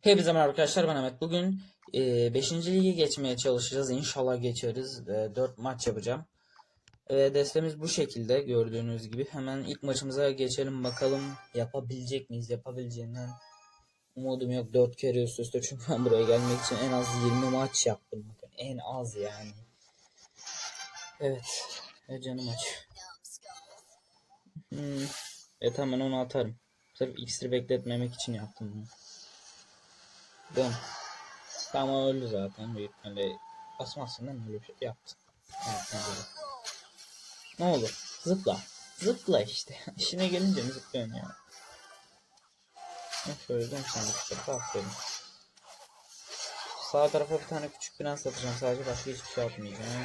Hepinize merhaba arkadaşlar ben Ahmet. Bugün 5. lige geçmeye çalışacağız. İnşallah geçeriz. 4 maç yapacağım. E, destemiz bu şekilde gördüğünüz gibi. Hemen ilk maçımıza geçelim bakalım yapabilecek miyiz? Yapabileceğinden umudum yok. 4 kere üst üste çünkü ben buraya gelmek için en az 20 maç yaptım. Bakın en az yani. Evet. E, canım aç. Hmm. Evet hemen onu atarım. Sırf iksiri bekletmemek için yaptım bunu. Bum. Tamam öldü zaten. Büyük ihtimalle basmazsın değil mi? Öyle bir şey yaptı. Evet, ne olur? Zıpla. Zıpla işte. İşine gelince mi zıplıyorsun ya? Şöyle dön sen de şu tarafa aferin. Sağ tarafa bir tane küçük prens atacağım sadece başka hiçbir şey atmayacağım.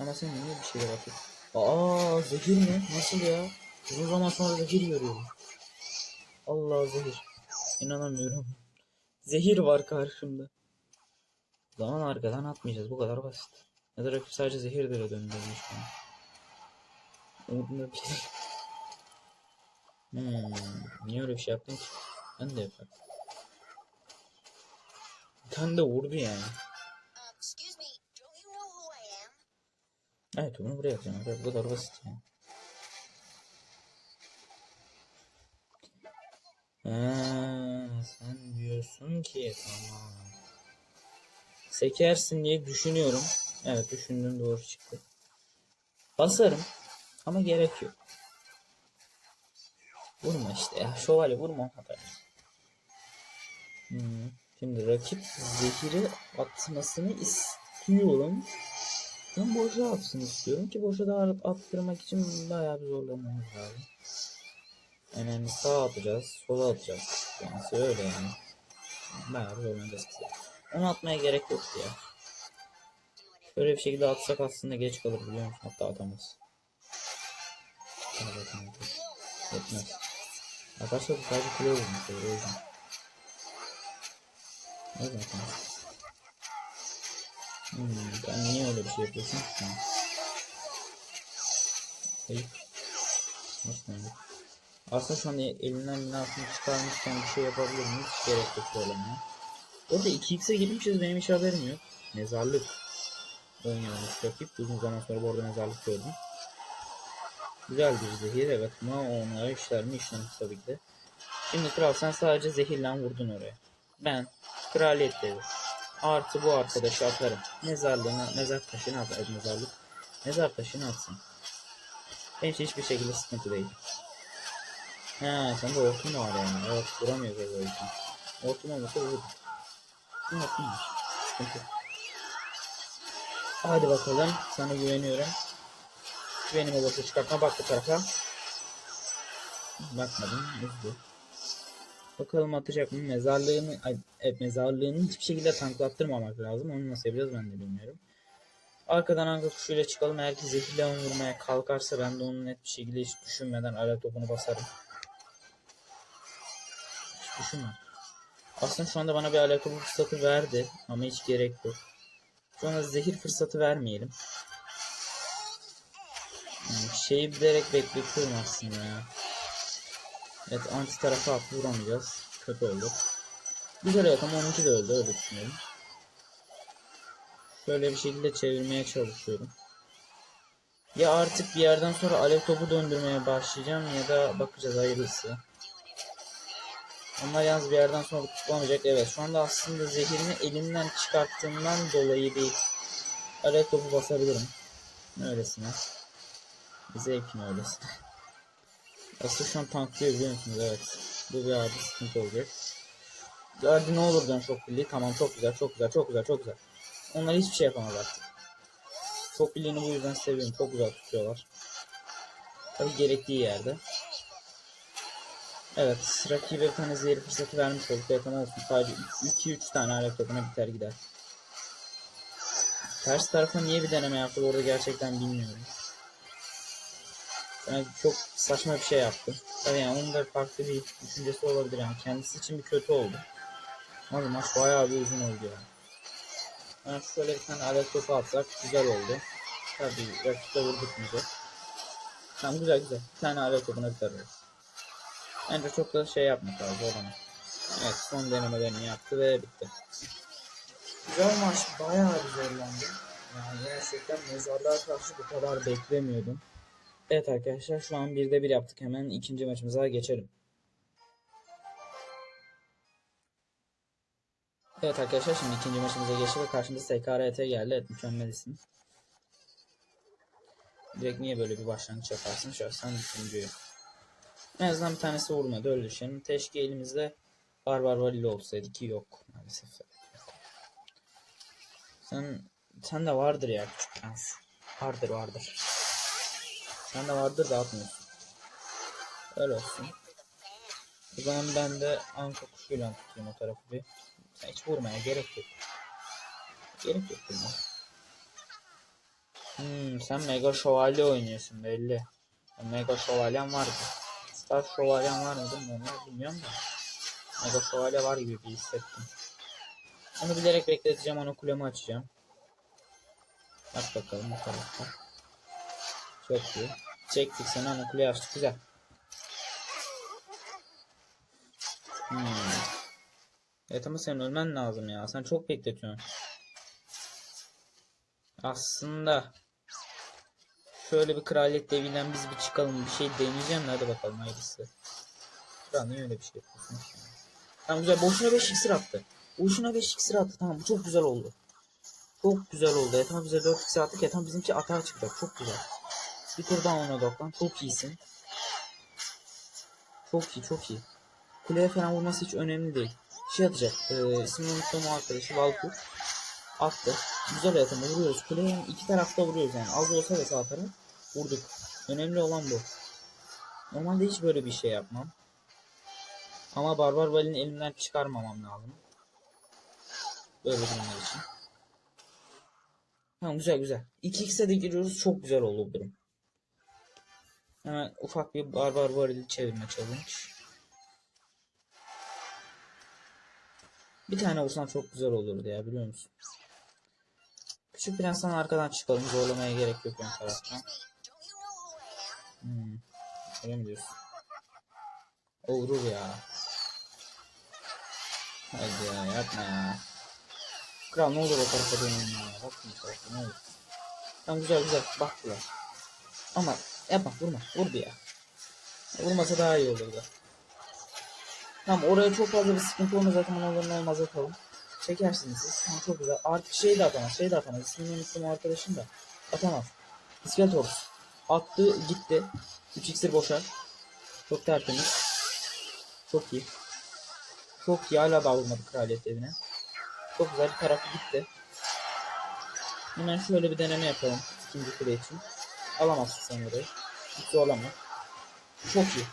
Ama sen niye bir şeyler atıyorsun? Aa zehir mi? Nasıl ya? Uzun zaman sonra zehir görüyorum. Allah zehir. İnanamıyorum. Zehir var karşımda. Zaman arkadan atmayacağız. Bu kadar basit. Ya da rakip sadece zehir böyle döndürmüş bana. Umurumda bir şey değil. Hmm, niye öyle bir şey yaptın ki? Ben de yaparım. Bir tane de vurdu yani. Evet bunu buraya yapacağım. Evet, Bu kadar basit yani. Sen diyorsun ki tamam. Sekersin diye düşünüyorum. Evet düşündüğüm doğru çıktı. Basarım ama gerek yok. Vurma işte ya. Şövalye vurma kadar. Hmm. Şimdi rakip zehiri atmasını istiyorum. Ben boşa atsın istiyorum ki boşa da attırmak için bayağı bir zorlamamız lazım. Yani hani sağa atacağız, sola atacağız. Yani öyle yani. Bayağı bir zorlanacağız kısa. Onu atmaya gerek yok ya. Böyle bir şekilde atsak aslında geç kalır biliyor musun? Hatta atamaz. Evet. Yetmez. Atarsa da sadece kule vurmuş o yüzden. O yüzden. Hmm, ben niye öyle bir şey yapıyorsun? Ayıp. Nasıl ayıp? Aslında şu an elinden binasını çıkarmışken bir şey yapabilir miyiz? Hiç gerek yok söylemeye. Orada 2x'e girmişiz benim hiç haberim yok. Mezarlık oynuyormuş rakip. Uzun zaman sonra bu arada mezarlık gördüm. Güzel bir zehir evet ama onlara işler mi işlemez tabii ki de. Şimdi kral sen sadece zehirle vurdun oraya. Ben kraliyet devi. Artı bu arkadaşı atarım. Mezarlığına, mezar taşını at, ay, mezarlık. Mezar taşını atsın. Benim için hiçbir şekilde sıkıntı değil. He, sen de hortum var yani. Evet, vuramıyor böyle o yüzden. Hortum olmasa vurur. Ne hortummuş. Sıkıntı. yok. Hadi bakalım, sana güveniyorum. Güvenimi boşa çıkartma, bak bu tarafa. Bakmadım, hızlı. Bakalım atacak mı? Mezarlığını, ay, evet, mezarlığını hiçbir şekilde tanklattırmamak lazım. Onu nasıl yapacağız ben de bilmiyorum. Arkadan hangi kuşuyla çıkalım. Eğer ki zehirle onu vurmaya kalkarsa ben de onu net bir şekilde hiç düşünmeden ara topunu basarım. Hiç düşünmem. Aslında şu anda bana bir alakalı fırsatı verdi. Ama hiç gerek yok. Şu anda zehir fırsatı vermeyelim. Yani şeyi bilerek bekletiyorum aslında ya. Evet anti tarafa at vuramayacağız. Kötü oldu. Güzel evet ama onunki de öldü öyle düşünüyorum. Şöyle bir şekilde çevirmeye çalışıyorum. Ya artık bir yerden sonra alev topu döndürmeye başlayacağım ya da bakacağız hayırlısı. Onlar yalnız bir yerden sonra tutulamayacak. Evet şu anda aslında zehirini elimden çıkarttığımdan dolayı bir alev topu basabilirim. Öylesine. Zevkine öylesine. Aslında şu an tanklıyor biliyor musunuz? Evet. Bu bir abi sıkıntı olacak. Hadi ne olur dön çok birliği. Tamam çok güzel çok güzel çok güzel çok güzel. Onlar hiçbir şey yapamaz artık. Çok birliğini bu yüzden seviyorum. Çok güzel tutuyorlar. Tabi gerektiği yerde. Evet. Rakibe bir tane zehir fırsatı vermiş olduk. Olsun. Sadece 2-3 tane alet topuna biter gider. Ters tarafa niye bir deneme yaptı orada gerçekten bilmiyorum. Ben çok saçma bir şey. Tabii yani onun da farklı bir düşüncesi olabilir yani. Kendisi için bir kötü oldu. Ama maç bayağı bir uzun oldu yani. Yani şöyle bir tane alet topu atsak güzel oldu. Tabii rakipte vurduk bize. Tamam güzel güzel. Bir tane alet topuna biter. Bence çok da şey yapmak lazım o zaman. Evet son denemelerini yaptı ve bitti. Güzel maç. Bayağı zorlandı. Yani gerçekten mezarlığa karşı bu kadar beklemiyordum. Evet arkadaşlar şu an birde bir yaptık. Hemen ikinci maçımıza geçelim. Evet arkadaşlar şimdi ikinci maçımıza geçti ve karşımıza SKRT geldi. Evet mükemmel isim. Direkt niye böyle bir başlangıç yaparsın? Şahsen üçüncüyü. En azından bir tanesi vurmadı öyle düşünelim. Teşki elimizde Barbar Valili olsaydı ki yok maalesef. Sen sen de vardır ya küçük prens. Vardır vardır. Sen de vardır da atmıyorsun. Öyle olsun. O zaman ben de anka kuşuyla tutayım o tarafı bir. Sen hiç vurmaya gerek yok. Gerek yok buna. Hmm, sen Mega Şövalye oynuyorsun belli. Mega Şövalyen vardı. Star Şövalyen var mı bilmiyorum, bilmiyorum da. Mega Şövalye var gibi bir hissettim. Onu bilerek bekleteceğim, onu kulemi açacağım. Bak bakalım bu tarafta. Çok iyi. Çektik seni ana kuleyi açtık güzel. Hmm. Evet ama senin ölmen lazım ya. Sen çok bekletiyorsun. Aslında şöyle bir kraliyet devinden biz bir çıkalım. Bir şey deneyeceğim de hadi bakalım hayırlısı. Kral niye öyle bir şey yapıyorsun? Tamam güzel. Boşuna 5 iksir attı. Boşuna 5 iksir attı. Tamam bu çok güzel oldu. Çok güzel oldu. Ethan bize 4 iksir attık. Ethan bizimki atağa çıkacak. Çok güzel. Bir tur daha ona odaklan. Çok iyisin. Çok iyi çok iyi. Kuleye falan vurması hiç önemli değil. Şey atacak. E, ismini unuttuğum o arkadaşı Valkur. Attı. Güzel atımı vuruyoruz. Kuleye iki tarafta vuruyoruz yani. Az olsa da sağ vurduk. Önemli olan bu. Normalde hiç böyle bir şey yapmam. Ama Barbar Vali'nin elimden çıkarmamam lazım. Böyle durumlar için. Tamam güzel güzel. 2x'e de giriyoruz. Çok güzel oldu bu durum. Hemen ufak bir barbar varili çevirme challenge. Bir tane vursam çok güzel olurdu ya biliyor musun? Küçük prensden arkadan çıkalım. Zorlamaya gerek yok ön taraftan. Hmm. Öyle mi diyorsun? O vurur ya. Haydi ya yapma ya. Kral ne olur o tarafa dönün ya. Bakın bu tarafa ne olur. Tamam güzel güzel baktılar. Ama yapma vurma vurdu ya. Vurmasa daha iyi olurdu. Tamam oraya çok fazla bir sıkıntı olmaz zaten ne olmaz atalım. Çekersiniz. Tamam çok güzel. Artık şey de atamaz şey de atamaz. İsmini unuttum arkadaşım da. Atamaz. İskeletorus. Attı gitti. 3 iksir boşa. Çok tertemiz. Çok iyi. Çok iyi hala da vurmadı kraliyet evine. Çok güzel bir tarafı gitti. Hemen şöyle bir deneme yapalım. ikinci kule için. Alamazsın sen orayı. Hiç zorlama. Çok iyi.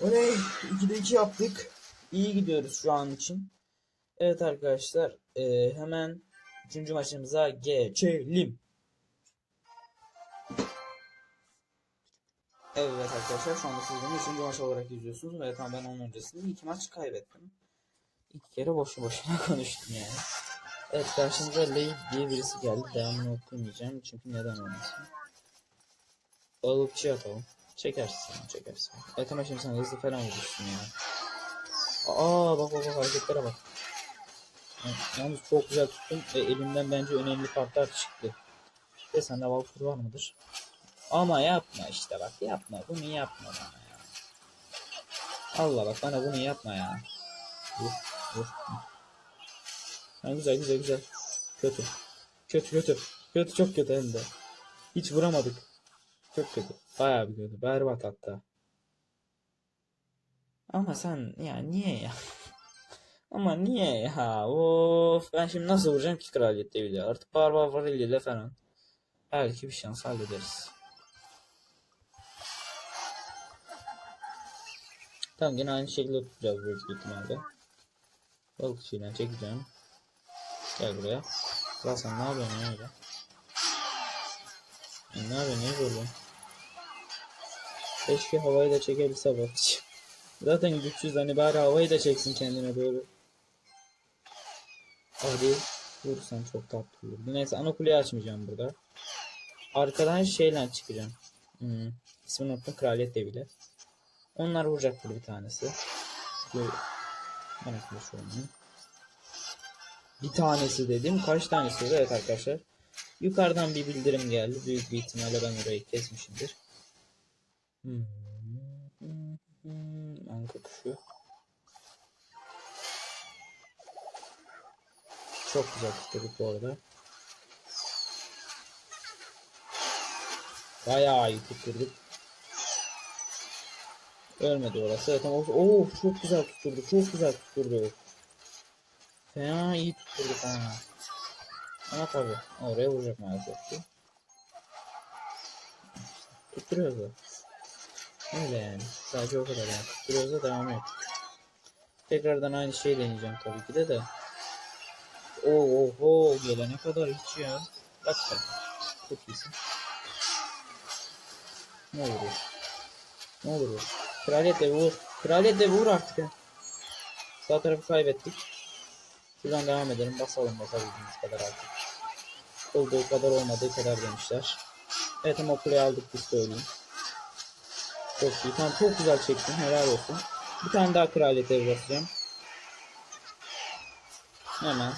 Oley. 2'de 2 yaptık. İyi gidiyoruz şu an için. Evet arkadaşlar. eee, hemen üçüncü maçımıza geçelim. Evet arkadaşlar şu anda siz beni üçüncü maç olarak izliyorsunuz. Ve tam ben onun öncesinde iki maç kaybettim. İki kere boşu boşuna konuştum yani. Evet karşımıza Ley diye birisi geldi. Devamını okumayacağım çünkü neden olmasın. Balıkçı atalım. Çekersin çekersin. Evet ama şimdi sen hızlı falan vurursun ya. Aa bak bak bak hareketlere bak. Yalnız çok güzel tuttum ve elimden bence önemli kartlar çıktı. Ve sende Valkur var mıdır? Ama yapma işte bak yapma bunu yapma bana ya. Allah bak bana bunu yapma ya. Vur vur. Ha, güzel güzel güzel. Kötü. Kötü kötü. Kötü çok kötü hem de. Hiç vuramadık. Çok kötü. Bayağı bir kötü. Berbat hatta. Ama sen ya niye ya? Ama niye ya? Of ben şimdi nasıl vuracağım ki kraliyet deviyle? Artık barbar variliyle falan. Belki bir şans hallederiz. Tamam yine aynı şekilde tutacağız büyük ihtimalle. Balıkçıyla çekeceğim. Gel buraya. Lan sen ne yapıyorsun? Ya ne yapıyorsun ne zorluyorsun? Keşke havayı da çekebilse balıkçı. Zaten güçsüz hani bari havayı da çeksin kendine doğru. Hadi vursan çok tatlı olur. Neyse ana açmayacağım burada. Arkadan şeyle çıkacağım. Hmm. İsmini unuttum kraliyet deviyle. Onlar vuracaktır bir tanesi. Çünkü Anasını sorayım. Bir tanesi dedim. Kaç tanesi oldu? Evet arkadaşlar. Yukarıdan bir bildirim geldi. Büyük bir ihtimalle ben orayı kesmişimdir. Hmm. Anka kuşu. Çok güzel tutturduk bu arada. Bayağı iyi tutturduk. Ölmedi orası. Evet ama oh, çok güzel tutturdu. Çok güzel tutturdu. Fena iyi tutturduk ha. Ama tabi oraya vuracak maalesef ki. Tutturuyoruz da. Öyle yani. Sadece o kadar yani. Tutturuyoruz da devam yok. Tekrardan aynı şeyi deneyeceğim tabii ki de de. Oho gelene kadar hiç ya. Bak bak. Çok iyisin. Ne olur vur. Ne olur vur. Kraliyetle vur. Kraliyetle vur artık ya. Sağ tarafı kaybettik. Şuradan devam edelim. Basalım basabildiğimiz kadar artık. Olduğu kadar olmadığı kadar demişler. Evet ama kuleyi aldık biz söyleyeyim. Çok iyi. Tamam çok güzel çektin. Helal olsun. Bir tane daha kraliyete basacağım. Hemen.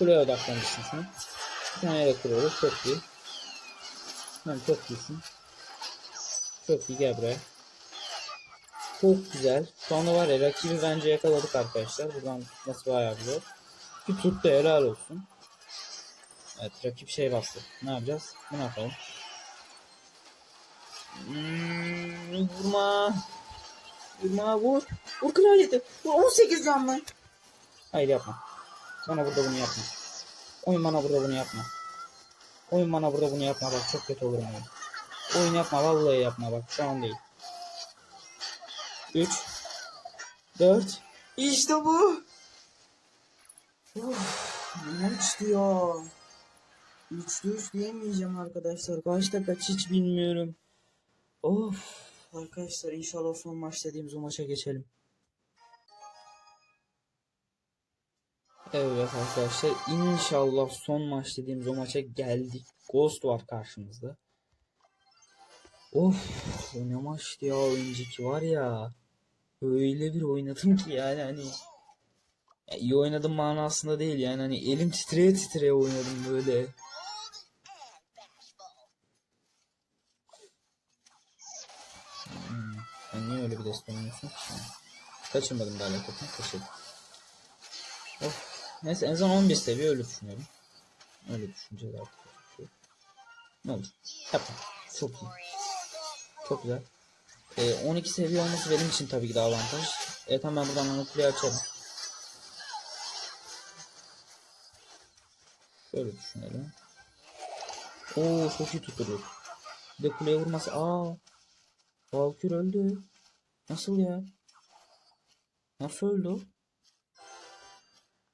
Kuleye odaklanmışsın sen. Bir tane de kuruyoruz. Çok iyi. Tamam çok iyisin. Çok iyi gel buraya. Çok güzel. Şu anda var ya rakibi bence yakaladık arkadaşlar. Buradan tutması bayağı zor. Ki tuttu helal olsun. Evet rakip şey bastı. Ne yapacağız? Bunu yapalım. Hmm, vurma. Vurma vur. Vur kraliyeti. Vur 18 canlı. Hayır yapma. Bana burada bunu yapma. Oyun bana burada bunu yapma. Oyun bana burada bunu yapma bak çok kötü olurum oyun. Oyun yapma vallahi yapma bak şu an değil. 3 4 İşte bu. Uf, maçtı ya. 3'te 3 diyemeyeceğim arkadaşlar. Kaçta kaç hiç bilmiyorum. Of. Arkadaşlar inşallah son maç dediğimiz o maça geçelim. Evet arkadaşlar inşallah son maç dediğimiz o maça geldik. Ghost var karşımızda. Of ne maçtı ya önceki var ya. Öyle bir oynadım ki yani hani. Ya iyi oynadım manasında değil yani hani elim titreye titreye oynadım böyle. Hmm, sen niye öyle bir destek oynuyorsun ki? Kaçırmadım daha topu kaçırdım. Of. Neyse en azından 11 seviye öyle düşünüyorum. Öyle düşüneceğiz artık. Ne olur. Yapma. Çok iyi. Çok güzel. Ee, 12 seviye olması benim için tabii ki de avantaj. Evet hemen buradan monopoly açalım. Şöyle düşünelim. Oo çok iyi tutturdu. Bir de kuleye vurması. Aa. Valkür öldü. Nasıl ya? Nasıl öldü?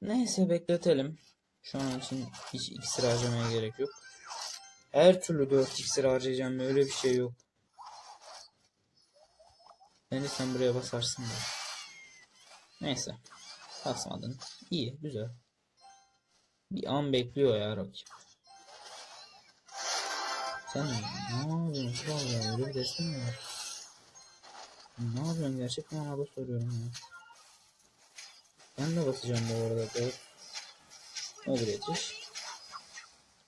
Neyse bekletelim. Şu an için hiç iksir harcamaya gerek yok. Her türlü 4 iksir harcayacağım öyle bir şey yok. Beni sen buraya basarsın da. Neyse. Basmadın. İyi güzel. Bir an bekliyor ya rakip. Sen ne yapıyorsun öyle bir destek mi var? Ne yapıyorsun gerçek manada soruyorum ya. Ben de basacağım bu arada. Evet. Olur yetiş.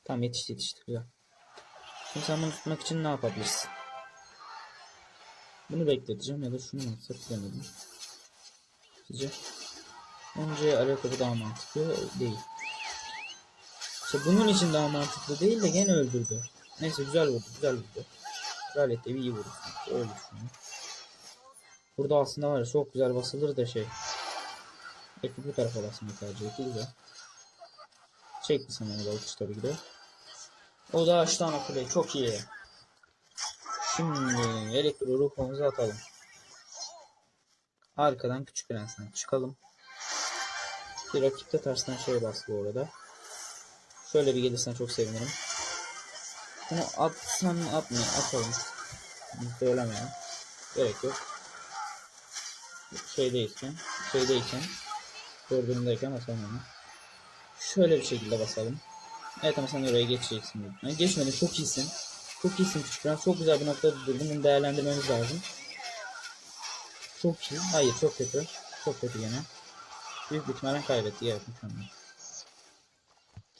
Tam yetiş yetişti güzel. Şimdi sen bunu tutmak için ne yapabilirsin? Bunu bekleteceğim ya da şunu mu atsak bilemedim. Sizce? Önce ayakkabı daha mantıklı değil. İşte bunun için daha mantıklı değil de gene öldürdü. Neyse güzel vurdu güzel vurdu. De bir iyi vurdu. Öyle düşünüyorum. Burada aslında var ya çok güzel basılır da şey. Peki bu tarafa basmayı tercih etti güzel. Çekti sana balıkçı tabii ki de. O da açtı ana kuleyi çok iyi. Şimdi elektro ruhumuzu atalım. Arkadan küçük prensten çıkalım. Bir rakip de tersten şey bastı orada. Şöyle bir gelirsen çok sevinirim. Bunu atsan mı atmayayım atalım. Söylemeyin. Gerek yok. Şeydeyken, şeydeyken, gördüğümdeyken atalım onu. Şöyle bir şekilde basalım. Evet ama sen oraya geçeceksin. ihtimalle. geçmedin çok iyisin. Çok iyisin küçük prens. Çok güzel bir noktada durdun. Bunu değerlendirmemiz lazım. Çok iyi. Hayır çok kötü. Çok kötü gene. Büyük ihtimalle kaybetti. Evet mükemmel.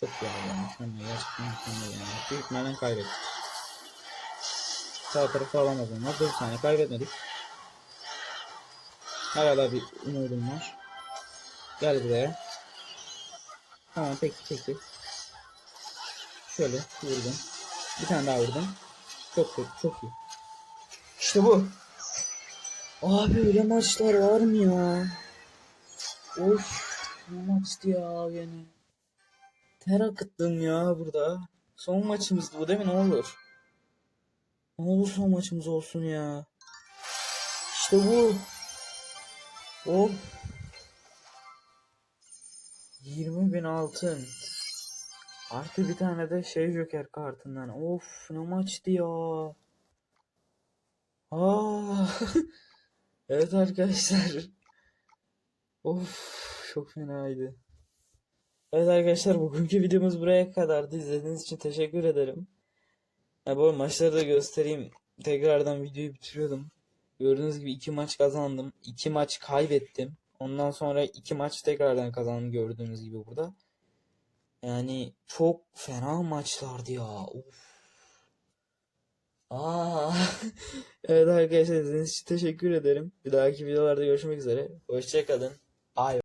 Çok iyi abi. Mükemmel. Gerçekten mükemmel yani. Büyük ihtimalle kaybettik. Sağ tarafı onlar. 4 saniye kaybetmedik. Hala bir umudum var. Gel buraya. Tamam peki peki. Şöyle vurdum. Bir tane daha vurdum. Çok çok çok iyi. İşte bu. Abi öyle maçlar var mı ya? Of ne maçtı ya gene. Ter akıttım ya burada. Son maçımızdı bu değil mi ne olur? Ne olur son maçımız olsun ya. İşte bu. Of. 20 bin altın. Artı bir tane de şey joker kartından. Of ne maçtı ya. Aa. evet arkadaşlar. Of çok fenaydı. Evet arkadaşlar bugünkü videomuz buraya kadardı. İzlediğiniz için teşekkür ederim. Ha, bu maçları da göstereyim. Tekrardan videoyu bitiriyordum. Gördüğünüz gibi iki maç kazandım. iki maç kaybettim. Ondan sonra iki maç tekrardan kazandım gördüğünüz gibi burada. Yani çok fena maçlardı ya. Of. Aa. evet arkadaşlar izlediğiniz için teşekkür ederim. Bir dahaki videolarda görüşmek üzere. Hoşçakalın. Bye.